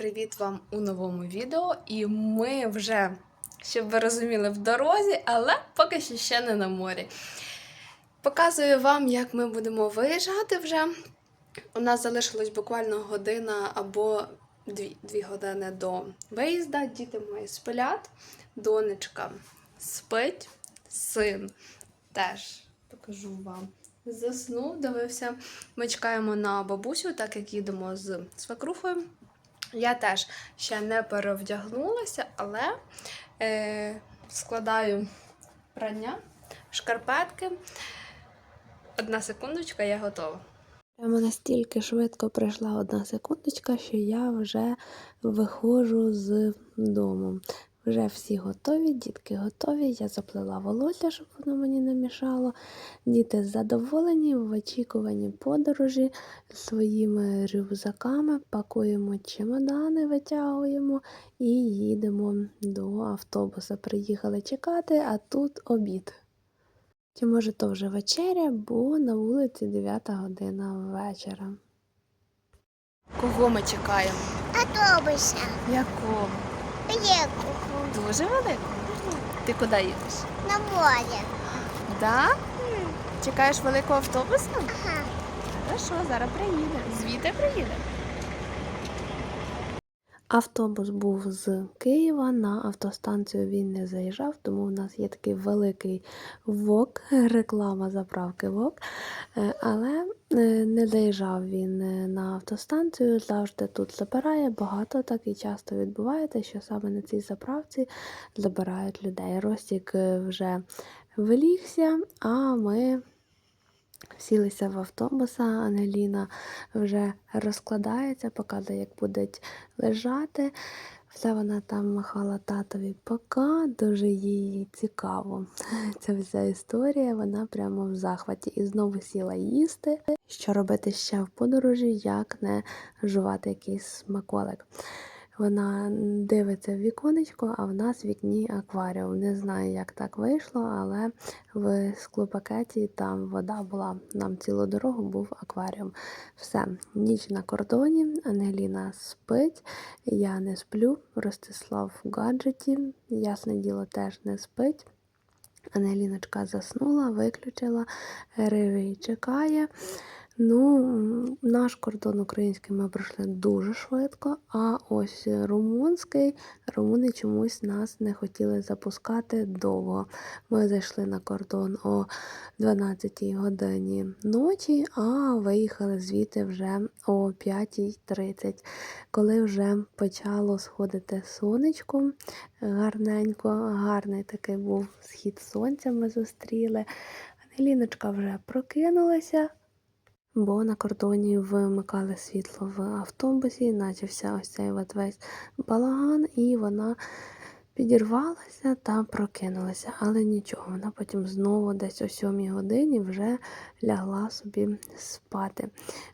Привіт вам у новому відео. І ми вже, щоб ви розуміли, в дорозі, але поки що ще не на морі. Показую вам, як ми будемо виїжджати вже. У нас залишилось буквально година або дві, дві години до виїзда. Діти мої сплять, донечка спить, син теж покажу вам. Заснув, дивився. Ми чекаємо на бабусю, так як їдемо з свекрухою. Я теж ще не перевдягнулася, але е, складаю прання, шкарпетки. Одна секундочка, я готова. Прямо настільки швидко пройшла одна секундочка, що я вже виходжу з дому. Вже всі готові, дітки готові. Я заплела волосся, щоб воно мені не мішало. Діти задоволені в очікуванні подорожі своїми рюкзаками, пакуємо чемодани, витягуємо і їдемо до автобуса. Приїхали чекати, а тут обід. Чи може то вже вечеря, бо на вулиці 9 година вечора. Кого ми чекаємо? Автобуса. Якого? Великого. Дуже велику? Ти куди їдеш? На море. Да? Чекаєш великого автобуса? Ага. Хорошо, зараз приїде. Звідти приїде. Автобус був з Києва, на автостанцію він не заїжджав, тому у нас є такий великий ВОК, реклама заправки ВОК. Е, Але е, не заїжджав він е, на автостанцію, завжди тут забирає. Багато так і часто відбувається, що саме на цій заправці забирають людей. Ростік вже вилігся, а ми сілися в автобуса. Ангеліна вже розкладається, показує, як будуть лежати. Все вона там махала татові пока, дуже їй цікаво. Ця вся історія, вона прямо в захваті. І знову сіла їсти. Що робити ще в подорожі, як не жувати якийсь смаколик. Вона дивиться в віконечко, а в нас в вікні акваріум. Не знаю, як так вийшло, але в склопакеті там вода була. Нам цілу дорогу був акваріум. Все, ніч на кордоні, Ангеліна спить, я не сплю, Ростислав в гаджеті, ясне діло, теж не спить. Ангеліночка заснула, виключила, Ривій чекає. Ну, наш кордон український ми пройшли дуже швидко, а ось румунський, румуни чомусь нас не хотіли запускати довго. Ми зайшли на кордон о 12 годині ночі, а виїхали звідти вже о 5.30, коли вже почало сходити сонечко гарненько, гарний такий був схід сонця ми зустріли. Ангеліночка вже прокинулася. Бо на кордоні вимикали світло в автобусі, почався ось цей весь балаган, і вона підірвалася та прокинулася. Але нічого, вона потім знову десь о сьомій годині вже лягла собі спати.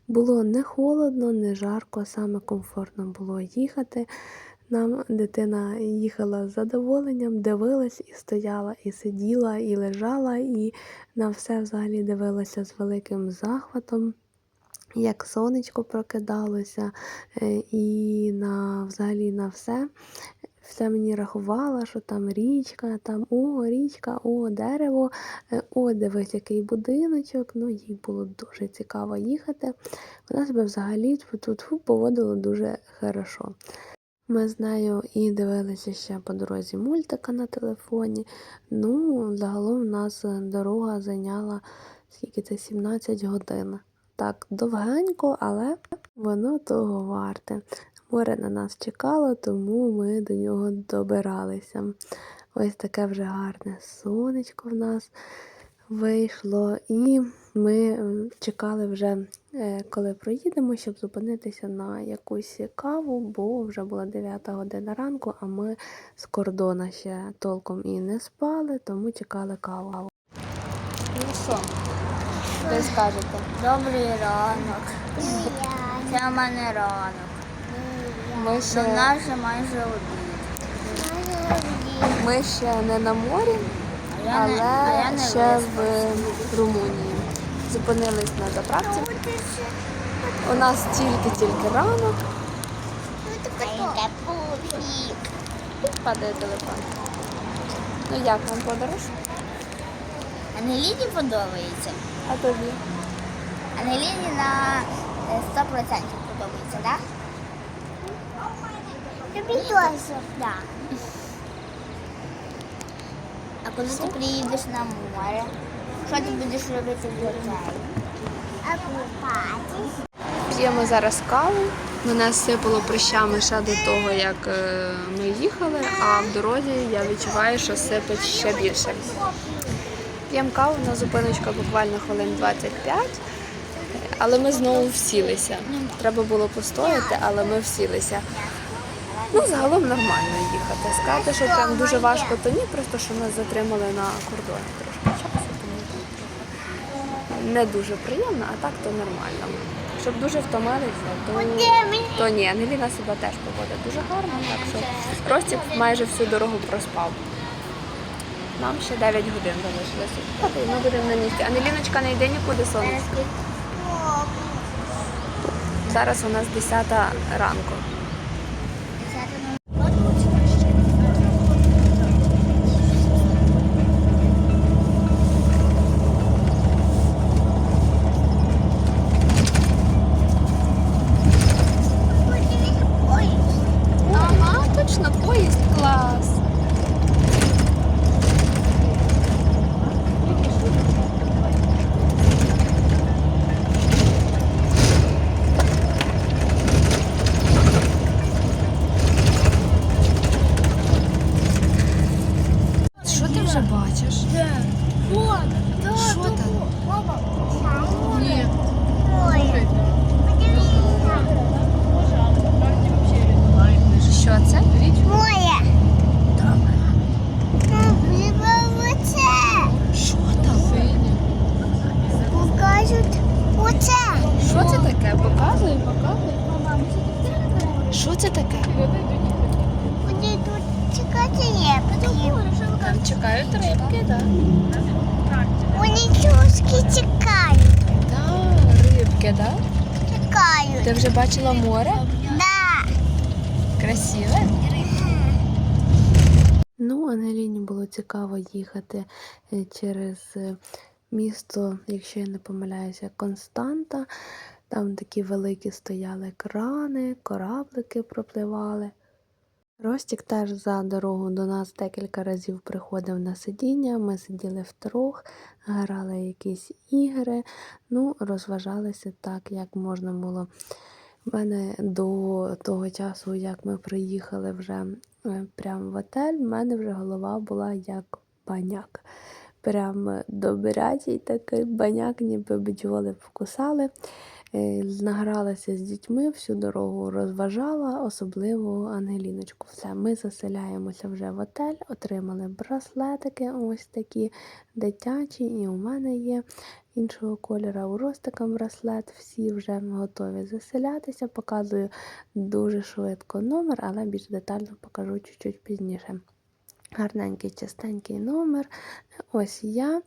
Було не холодно, не жарко, саме комфортно було їхати. Нам дитина їхала з задоволенням, дивилась і стояла, і сиділа, і лежала, і на все взагалі дивилася з великим захватом, як сонечко прокидалося, е, і на взагалі на все. Все мені рахувала, що там річка, там о, річка, о, дерево, е, о, дивись, який будиночок. Ну, їй було дуже цікаво їхати. Вона себе взагалі тут поводила дуже хорошо. Ми з нею і дивилися ще по дорозі мультика на телефоні. Ну, загалом у нас дорога зайняла скільки це 17 годин. Так, довгенько, але воно того варте. Море на нас чекало, тому ми до нього добиралися. Ось таке вже гарне сонечко в нас вийшло, і ми чекали вже, е, коли проїдемо, щоб зупинитися на якусь каву, бо вже була 9 година ранку, а ми з кордона ще толком і не спали, тому чекали каву. Ну що, ви скажете? Добрий ранок. Це в мене ранок. Ми До ще, нас вже майже обід. ми ще не на морі, але ще в Румунії. Зупинились на заправці. У нас тільки-тільки ранок. Падає телефон. Ну як вам подорож? Ангеліні подобається. А тобі? Ангеліні на е, 100% подобається, так? Тобі теж. Да? А коли ти приїдеш на море, що ти будеш робити в? Купатись. П'ємо зараз каву. Мене сипало прищами ще до того, як е, ми їхали, а в дорозі я відчуваю, що сипить ще більше. П'ємо каву на зупиночка буквально хвилин 25, але ми знову всілися. Треба було постояти, але ми всілися. Ну, загалом нормально їхати. Сказати, що прям дуже важко, то ні, просто що нас затримали на кордоні трошки не дуже приємно, а так то нормально. Щоб дуже втомилися, то, то ні, Ангеліна себе теж поводить дуже гарно, так що Ростік майже всю дорогу проспав. Нам ще 9 годин залишилося. Ми будемо на місці. Ангеліночка не йде нікуди сонечко. Зараз у нас 10 ранку. Ой, Ага, точно, поїзд клас. Що ти вже бачиш? Що там? ой. Подивіться. Що це? Моє. Оце. Що там? Покажуть оце. Що це таке? Показуй, показуй. Що це таке? Вони тут чекати є. Там чекають рибки, так? Вони трошки чекають. Так, рибки, так? Чекають. Ти вже бачила море? Да. Красиве? Ну, Ангеліні було цікаво їхати е, через е, місто, якщо я не помиляюся, Константа. Там такі великі стояли крани, кораблики пропливали. Ростік теж за дорогу до нас декілька разів приходив на сидіння. Ми сиділи втрох, грали якісь ігри, ну, розважалися так, як можна було. В мене до того часу, як ми приїхали вже е, прямо в отель, в мене вже голова була як баняк. Прям добирячий такий баняк, ніби бджоли покусали. Е, Награлася з дітьми, всю дорогу розважала, особливо Ангеліночку. Все, ми заселяємося вже в отель, отримали браслетики, ось такі дитячі, і у мене є іншого кольору. У Ростика браслет, всі вже готові заселятися. Показую дуже швидко номер, але більш детально покажу чуть-чуть пізніше. Гарненький, чистенький номер. Ось я.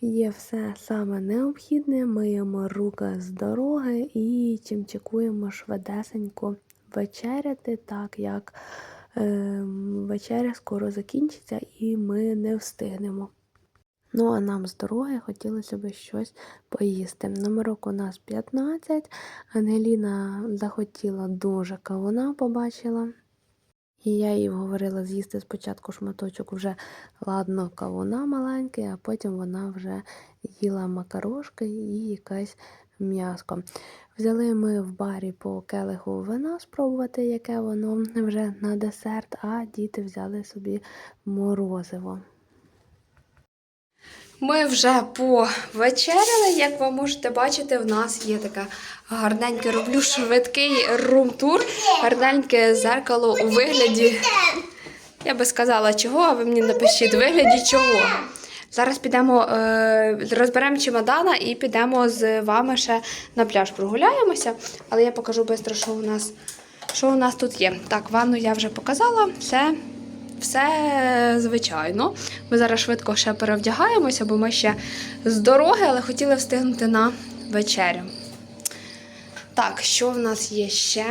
Є все саме необхідне. Миємо руки з дороги і чимчикуємо швидесенько вечеряти, так як е, вечеря скоро закінчиться і ми не встигнемо. Ну, а нам з дороги хотілося б щось поїсти. Номерок у нас 15. Ангеліна захотіла дуже кавуна, побачила. І я їй говорила з'їсти спочатку шматочок вже ладно кавуна маленький, а потім вона вже їла макарошки і якесь м'яско. Взяли ми в барі по келиху вина спробувати, яке воно вже на десерт, а діти взяли собі морозиво. Ми вже повечеряли. Як ви можете бачити, в нас є таке гарненьке, роблю швидкий рум-тур, гарненьке зеркало у вигляді. Я би сказала, чого, а ви мені напишіть в вигляді чого. Зараз підемо, е, розберемо чемодана і підемо з вами ще на пляж прогуляємося. Але я покажу швидко, що у нас, що у нас тут є. Так, ванну я вже показала. Все все звичайно. Ми зараз швидко ще перевдягаємося, бо ми ще з дороги, але хотіли встигнути на вечерю. Так, що в нас є ще?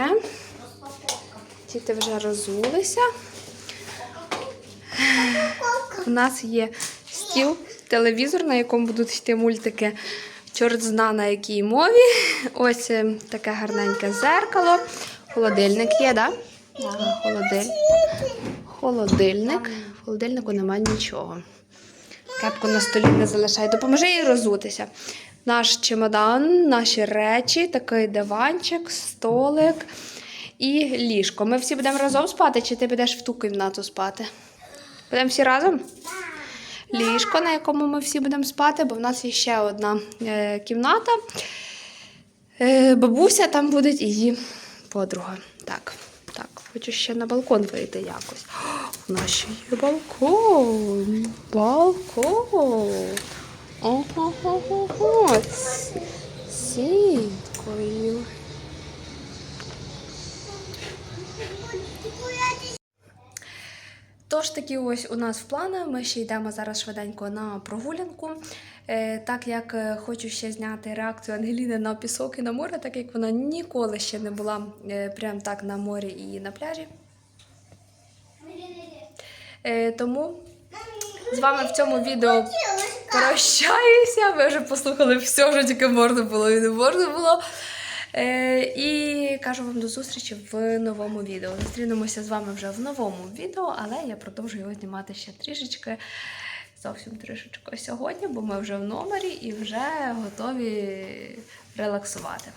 Діти вже розулися. У нас є стіл, телевізор, на якому будуть йти мультики. Чорт зна на якій мові. Ось е, таке гарненьке зеркало. Холодильник є, так? Да? Ага, холодиль... Холодильник. В холодильнику немає нічого. Кепку на столі не залишай. Допоможи їй розутися. Наш чемодан, наші речі, такий диванчик, столик і ліжко. Ми всі будемо разом спати, чи ти підеш в ту кімнату спати? Будемо всі разом? Ліжко, на якому ми всі будемо спати, бо в нас є ще одна е, кімната. Е, бабуся там буде її подруга. Так, хочу ще на балкон вийти якось. У нас ще є балкон. Балкон. Ого-го-го. Сінькою. Тож такі ось у нас в плани. Ми ще йдемо зараз швиденько на прогулянку. Е, так як е, хочу ще зняти реакцію Ангеліни на пісок і на море, так як вона ніколи ще не була е, прям так на морі і на пляжі. Тому з вами в цьому відео прощаюся. Ви вже послухали все, що тільки можна було і не можна було. Е, і кажу вам до зустрічі в новому відео. Зустрінемося з вами вже в новому відео, але я продовжую його знімати ще трішечки, зовсім трішечки сьогодні, бо ми вже в номері і вже готові релаксувати.